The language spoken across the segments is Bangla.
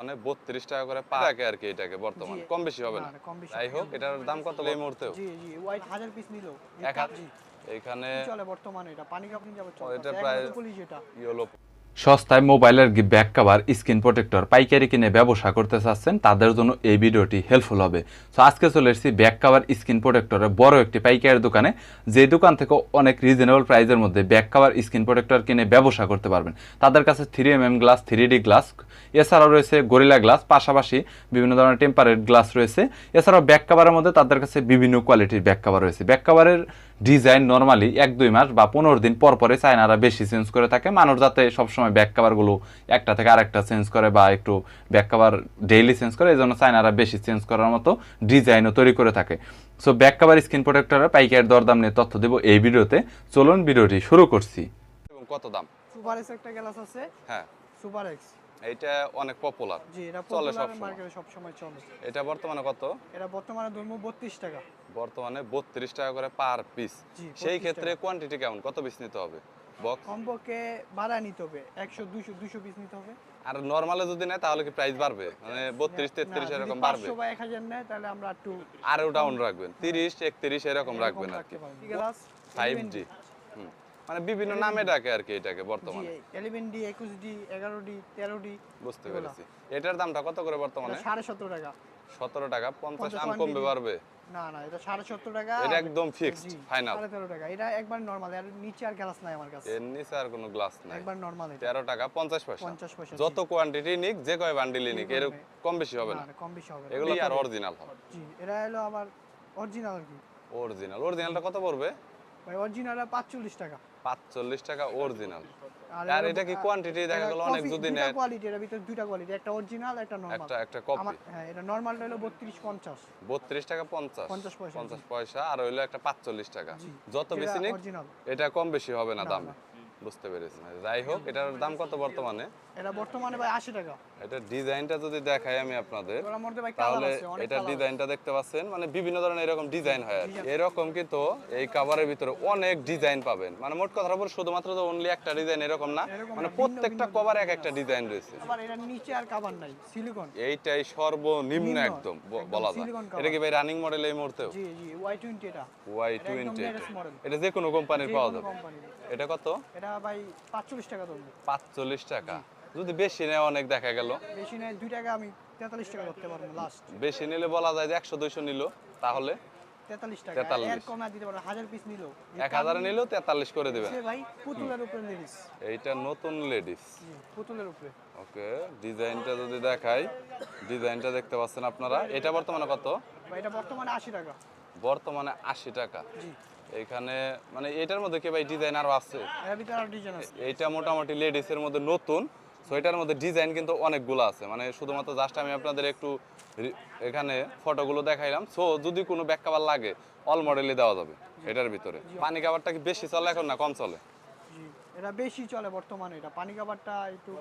মানে বত্রিশ টাকা করে পা থাকে আর কি এটাকে বর্তমানে। কম বেশি হবে না। যাই হোক এটার দাম কত এই মুহূর্তে জি জি হোয়াইট হাজার পিস নিলো। এক এখানে চলে বর্তমানে এটা। পানি কাপড় যাবে চলে এটা প্রায়- ইয়েলো। সস্তায় মোবাইলের ব্যাক কাভার, স্ক্রিন প্রোটেক্টর, পাইকারি কিনে ব্যবসা করতে চাচ্ছেন, তাদের জন্য এই ভিডিওটি হেল্পফুল হবে। সো আজকে চলে এসেছি ব্যাক কাভার, স্ক্রিন প্রোটেক্টরের বড় একটি পাইকারি দোকানে, যে দোকান থেকে অনেক রিজনেবল প্রাইসের মধ্যে ব্যাক কাভার, স্ক্রিন প্রোটেক্টর কিনে ব্যবসা করতে পারবেন। তাদের কাছে three M M glass three D glass এছাড়াও রয়েছে গরিলা গ্লাস পাশাপাশি বিভিন্ন ধরনের টেম্পারেট গ্লাস রয়েছে। এছাড়াও ব্যাক কাভারের মধ্যে তাদের কাছে বিভিন্ন কোয়ালিটির ব্যাক কাভার রয়েছে। ব্যাক কাভারের ডিজাইন নর্মালি এক দুই মাস বা পনেরো দিন পর পরে চায়নারা বেশি চেঞ্জ করে থাকে। মানুষ যাতে সবসময় ব্যাক কাভারগুলো একটা থেকে আরেকটা চেঞ্জ করে বা একটু ব্যাক কাভার ডেইলি চেঞ্জ করে এই জন্য চায়নারা বেশি চেঞ্জ করার মতো ডিজাইনও তৈরি করে থাকে। সো ব্যাক কাভার স্ক্রিন প্রোটেক্টরের পাইকারি দরদাম নিয়ে তথ্য দেবো এই ভিডিওতে। চলুন ভিডিওটি শুরু করছি। এবং কত দাম? সুপার এক্স একটা গ্লাস আছে। হ্যাঁ। সুপার এক্স এইটা অনেক পপুলার জি এটা চলে পপুলার সবসময়। মার্কেটে সব সময় চলে। এটা বর্তমানে কত? এটা বর্তমানে ধর্ম বত্রিশ টাকা। বর্তমানে বত্রিশ টাকা করে পার পিস সেই ক্ষেত্রে কোয়ান্টিটি কেমন? কত পিস নিতে হবে? বক্স কমপক্ষে ভাড়া নিতে হবে। একশো দুশো দুশো পিস নিতে হবে। আর নর্মালে যদি নেয় তাহলে কি প্রাইস বাড়বে? মানে বত্রিশ তেত্রিশ এরকম বাড়বে। বা এক হাজার নেয় তাহলে আমরা একটু আরও ডাউন রাখবেন। তিরিশ একত্রিশ এরকম রাখবেন আর কি। গ্লাস ফাইভ জি মানে বিভিন্ন নামে ডাকে আর কি এটাকে বর্তমানে। এলেভেন ডি একুশ ডি এগারো ডি তেরো ডি বুঝতে পেরেছি। এটার দামটা কত করে বর্তমানে? সাড়ে সতেরো টাকা। সতেরো টাকা পঞ্চাশ পঞ্চাশ আম কমবে পারবে না না এটা সাড়ে সত্তর টাকা। এটা একদম fixed, জি, final। সাড়ে তেরো টাকা। এটা একবার নর্মাল আর নিচে আর গ্লাস নাই আমার কাছে। এর নিচে আর কোনো গ্লাস নাই। একবার নর্মাল এটা। তেরো টাকা পঞ্চাশ পয়সা। পঞ্চাশ পয়সা যত কোয়ান্টিটি নিক যে কয় বান্ডিলই নিক এর কম বেশি হবে না, কম বেশি হবে এগুলো আর অরিজিনাল হবে। জি এটা হলো আবার অরিজিনাল আর কি। অরিজিনাল অরিজিনালটা কত পড়বে? ভাই অরিজিনাল পাঁচচল্লিশ টাকা। পাঁচচল্লিশ টাকা অরিজিনাল আর এটা কি কোয়ান্টিটি দেখা গেল? অনেক দুদিন যদি নেয়? কোয়ালিটি এর ভিতর দুইটা কোয়ালিটি একটা অরিজিনাল একটা নরমাল একটা একটা কপি হ্যাঁ এটা নরমালটা হলো বত্রিশ পঞ্চাশ। বত্রিশ টাকা পঞ্চাশ। 50 পয়সা, পঞ্চাশ পয়সা আর হলো একটা পাঁচচল্লিশ টাকা। যত বেশি নেই এটা কম বেশি হবে না, দামে। বুঝতে পেরেছি যাই হোক এটার দাম কত বর্তমানে? এটা বর্তমানে ভাই আশি টাকা। এটা ডিজাইনটা যদি দেখাই আমি আপনাদের তাহলে এটা ডিজাইনটা দেখতে পাচ্ছেন মানে বিভিন্ন ধরনের এরকম ডিজাইন হয় আর কি। এরকম কিন্তু এই কভারের ভিতরে অনেক ডিজাইন পাবেন। মানে মোট কথা বলে শুধুমাত্র তো অনলি একটা ডিজাইন এরকম না মানে প্রত্যেকটা কভার এক একটা ডিজাইন রয়েছে। আবার এটার নিচে আর কাভার নাই সিলিকন এইটাই সর্বনিম্ন একদম বলা যায়। এটা কি ভাই রানিং মডেল এই মুহূর্তেও? জি জি ওয়াই টোয়েন্টি এটা। ওয়াই এটা যে কোনো কোম্পানির পাওয়া যাবে। এটা কত? এটা ভাই পাঁচচল্লিশ টাকা ধরবে। পাঁচচল্লিশ টাকা। যদি বেশি নেয় অনেক দেখা গেল। বেশি নেয় দুই টাকা আমি তেতাল্লিশ টাকা ধরতে পারব লাস্ট বেশি নিলে বলা যায় যে একশো দুইশো নিল। তাহলে তেতাল্লিশ টাকা। 43 এর কমে দিতে পারব হাজার পিস নিলো। এক হাজারে নিলেও তেতাল্লিশ করে দেবেন ভাই পুতুলের উপরে লেডিস এইটা নতুন লেডিস পুতুলের উপরে। ওকে ডিজাইনটা যদি দেখাই ডিজাইনটা দেখতে পাচ্ছেন আপনারা। এটা বর্তমানে কত? ভাই এটা বর্তমানে আশি টাকা। বর্তমানে আশি টাকা। জি। এখানে মানে এটার মধ্যে কি ভাই ডিজাইন আরও আছে? এর এইটা মোটামুটি লেডিসের মধ্যে নতুন সো এটার মধ্যে ডিজাইন কিন্তু অনেকগুলো আছে। মানে শুধুমাত্র জাস্ট আমি আপনাদের একটু এখানে ফটোগুলো দেখাইলাম। সো যদি কোনো ব্যাক কাভার লাগে অল মডেলই দেওয়া যাবে এটার ভিতরে। পানি কাভারটা কি বেশি চলে এখন না কম চলে? এটা বেশি চলে বর্তমানে। এটা পানি কাভারটা একটু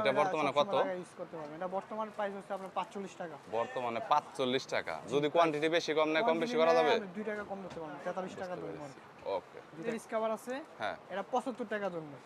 এটা বর্তমানে কত? ইউজ করতে পারবেন এটা বর্তমান প্রাইস হচ্ছে আপনার পাঁচচল্লিশ টাকা। বর্তমানে পাঁচচল্লিশ টাকা। যদি কোয়ান্টিটি বেশি কম নেয় কম বেশি করা যাবে? আপনি দুই টাকা কম পারবেন তেতাল্লিশ টাকা ওকে। আছে হ্যাঁ। এটা পঁচাত্তর টাকা ধরবে।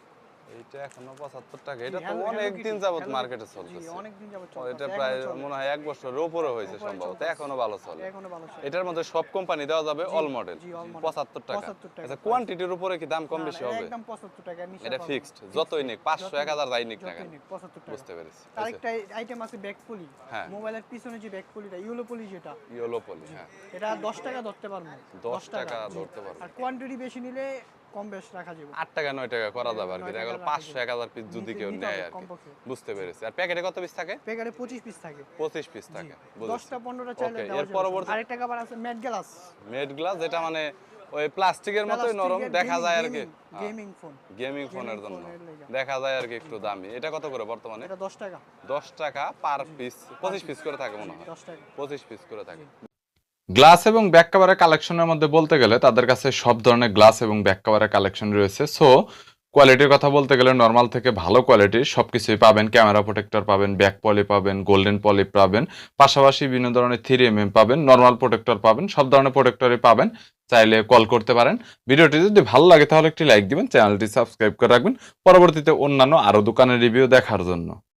এইটা এখনও পঁচাত্তর টাকা। এটা তো অনেক দিন যাবত মার্কেটে চলতেছে। অনেক দিন যাবত ও, চলতেছে এটা প্রায় মনে হয় এক বছরের উপরে হয়েছে সম্ভবত এখনও ভালো চলে। এখনও ভালো চলে। এটার মধ্যে সব কোম্পানি দেওয়া যাবে অল মডেল জি, all model। পঁচাত্তর টাকা। 75 টাকা। আচ্ছা কোয়ান্টিটির উপরে কি দাম কম বেশি হবে? একদম পঁচাত্তর টাকা নিচে এটা ফিক্সড যতই নিক পাঁচশো যতই এক হাজার যাই নিক না কেন? 75 টাকা। বুঝতে পেরেছি আরেকটা আইটেম আছে ব্যাক পলি। মোবাইলের পিছনে যে ব্যাক পলিটা ইউলো পলি যেটা। ইয়েলো পলি হ্যাঁ। এটা দশ টাকা ধরতে পারব। দশ টাকা। জি। ধরতে পারব। আর কোয়ান্টিটি বেশি নিলে কম বেশ রাখা যাবে। আট টাকা নয় টাকা করা যাবে আর কি। নয় দেখা টাকা গেল রাখা পাঁচশো যাবে। এক হাজার পিস যদি কেউ নেয় আর বুঝতে পেরেছি। আর প্যাকেটে কত পিস থাকে? পেগারে পঁচিশ পিস থাকে। পঁচিশ পিস থাকে। বুঝেছি। দশটা পনেরোটা চাইলে এর পরবর্তী- আরেকটা কাবার আছে ম্যাট গ্লাস মেড গ্লাস যেটা মানে ওই প্লাস্টিকের মতোই নরম দেখা যায় আর কি। গেমিং ফোন গেমিং ফোনের জন্য। দেখা যায় আর কি একটু দামি। এটা কত করে বর্তমানে? এটা দশ টাকা। দশ টাকা পার পিস পঁচিশ পিস করে থাকে মনে হয়। দশ টাকা। পঁচিশ পিস করে থাকে। গ্লাস এবং ব্যাক কাভারের কালেকশনের মধ্যে বলতে গেলে তাদের কাছে সব ধরনের গ্লাস এবং ব্যাক কাভারের কালেকশন রয়েছে। সো কোয়ালিটির কথা বলতে গেলে নর্মাল থেকে ভালো কোয়ালিটির সব কিছুই পাবেন। ক্যামেরা প্রোটেক্টর পাবেন ব্যাক পলি পাবেন গোল্ডেন পলি পাবেন, পাশাপাশি বিভিন্ন ধরনের থ্রি এম এম পাবেন নর্মাল প্রোটেক্টর পাবেন, সব ধরনের প্রোটেক্টরই পাবেন। চাইলে কল করতে পারেন। ভিডিওটি যদি ভালো লাগে তাহলে একটি লাইক দিবেন চ্যানেলটি সাবস্ক্রাইব করে রাখবেন। পরবর্তীতে অন্যান্য আরও দোকানের রিভিউ দেখার জন্য।